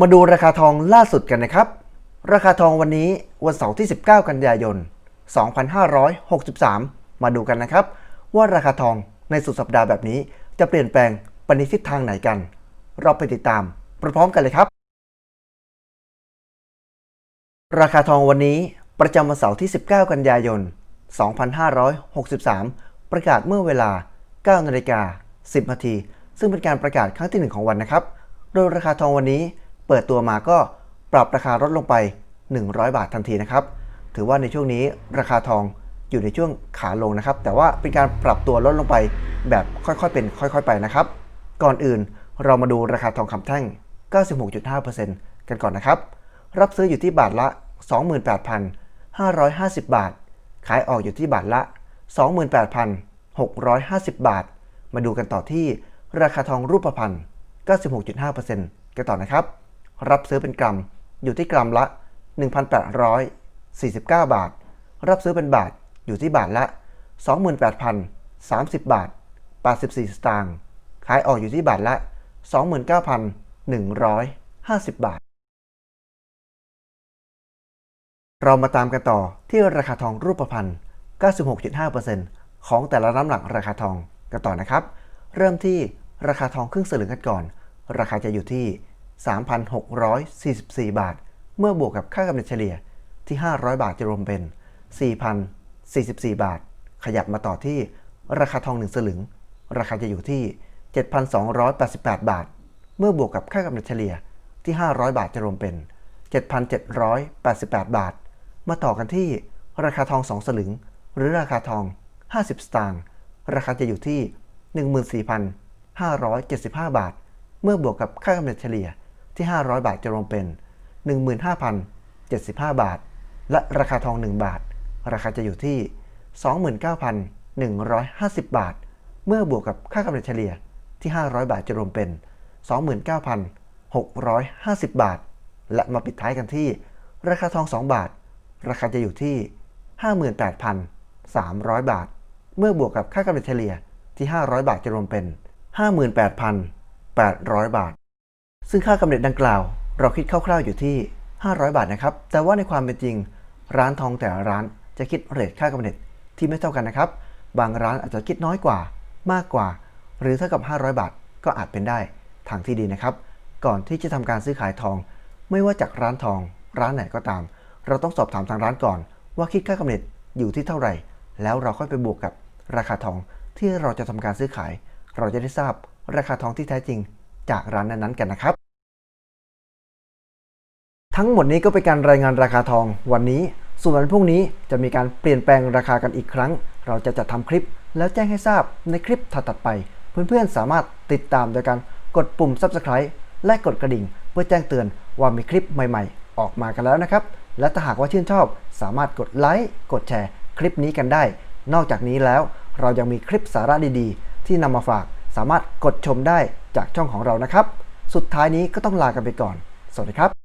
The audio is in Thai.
มาดูราคาทองล่าสุดกันนะครับ ราคาทองวันนี้วันเสาร์ที่ 19 กันยายน 2563 มาดูกันนะครับ ว่าราคาทองในสุดสัปดาห์แบบนี้ จะเปลี่ยนแปลงไปในทิศทางไหนกัน เราไปติดตามพร้อมกันเลยครับ ราคาทองวันนี้ประจำวันเสาร์ที่ 19 กันยายน 2563 ประกาศเมื่อเวลา9นาฬิกา10นาทีซึ่งเป็นการประกาศครั้งที่ 1 ของวันนะครับ โดยราคาทองวันนี้ เปิดตัวมาก็ปรับราคาลดลงไป 100 บาททันทีนะครับ ถือว่าในช่วงนี้ราคาทองอยู่ในช่วงขาลงนะครับ แต่ว่าเป็นการปรับตัวลดลงไปแบบค่อยๆเป็นค่อยๆไปนะครับ ก่อนอื่นเรามาดูราคาทองคำแท่ง 96.5%กันก่อนนะครับ รับซื้ออยู่ที่บาทละ 28,550 บาท ขายออกอยู่ที่บาทละ 28,650 บาท มาดูกันต่อที่ราคาทองรูปพรรณ96.5%กันต่อนะครับ รับซื้อเป็นกรัม อยู่ที่กรัมละ 1,849 บาท รับซื้อเป็นบาทอยู่ที่บาทละ 28,030 บาท 84 สตางค์ขายออกอยู่ที่บาทละ 29,150 บาท เรามาตามกันต่อที่ราคาทองรูปพรรณ96.5%ของแต่ละน้ำหนักราคาทองกันต่อนะครับ เริ่มที่ราคาทองครึ่งสลึงกันก่อน ราคาจะอยู่ที่ 3,644 บาท เมื่อบวกกับค่ากำเนิดเฉลี่ยที่ 500 บาทจะรวมเป็น 4,044 บาท ขยับมาต่อที่ราคาทอง1สลึง ราคาจะอยู่ที่ 7,288 บาท เมื่อบวกกับค่ากำเนิดเฉลี่ยที่ 500 บาทจะรวมเป็น 7,788 บาท มาต่อกันที่ราคาทอง 2 สลึง หรือราคาทอง 50 สตางค์ ราคาจะอยู่ที่ 14,575 บาท เมื่อบวกกับค่ากำเนิดเฉลี่ย ที่ 500 บาทจะรวมเป็น 15,075 บาท และราคาทอง 1 บาท ราคาจะอยู่ที่ 29,150 บาท เมื่อบวกกับค่ากำเนิดเฉลี่ยที่ 500 บาทจะรวมเป็น 29,650 บาท และมาปิดท้ายกันที่ ราคาทอง 2 บาท ราคาจะอยู่ที่ 58,300 บาท เมื่อบวกกับค่ากำเนิดเฉลี่ยที่ 500 บาทจะรวมเป็น 58,800 บาท ซึ่งค่ากำเนิดดังกล่าว เราคิดคร่าวๆอยู่ที่ 500 บาทนะครับ แต่ว่าในความเป็นจริง ร้านทองแต่ละร้านจะคิดเรทค่ากำเนิดที่ไม่เท่ากันนะครับ บางร้านอาจจะคิดน้อยกว่า มากกว่า หรือเท่ากับ 500 บาทก็อาจเป็นได้ทางที่ดีนะครับ ก่อนที่จะทำการซื้อขายทอง ไม่ว่าจากร้านทอง ร้านไหนก็ตาม เราต้องสอบถามทางร้านก่อน ว่าคิดค่ากำเนิดอยู่ที่เท่าไหร่ แล้วเราค่อยไปบวกกับราคาทองที่เราจะทำการซื้อขาย เราจะได้ทราบราคาทองที่แท้จริง จากร้านนั้นๆกันนะครับ ทั้งหมดนี้ก็เป็นการรายงานราคาทองวันนี้ ส่วนวันพรุ่งนี้จะมีการเปลี่ยนแปลงราคากันอีกครั้ง เราจะจัดทำคลิปแล้วแจ้งให้ทราบในคลิปถัดๆไป เพื่อนๆสามารถติดตามโดยการกดปุ่ม subscribe และกดกระดิ่ง เพื่อแจ้งเตือนว่ามีคลิปใหม่ๆ ออกมากันแล้วนะครับ และถ้าหากว่าชื่นชอบ สามารถกดไลค์กดแชร์ คลิปนี้กันได้ นอกจากนี้แล้วเรายังมีคลิปสาระดีๆ ที่นำมาฝาก สามารถกดชมได้ จากช่องของเรานะครับ สุดท้ายนี้ก็ต้องลากันไปก่อน สวัสดีครับ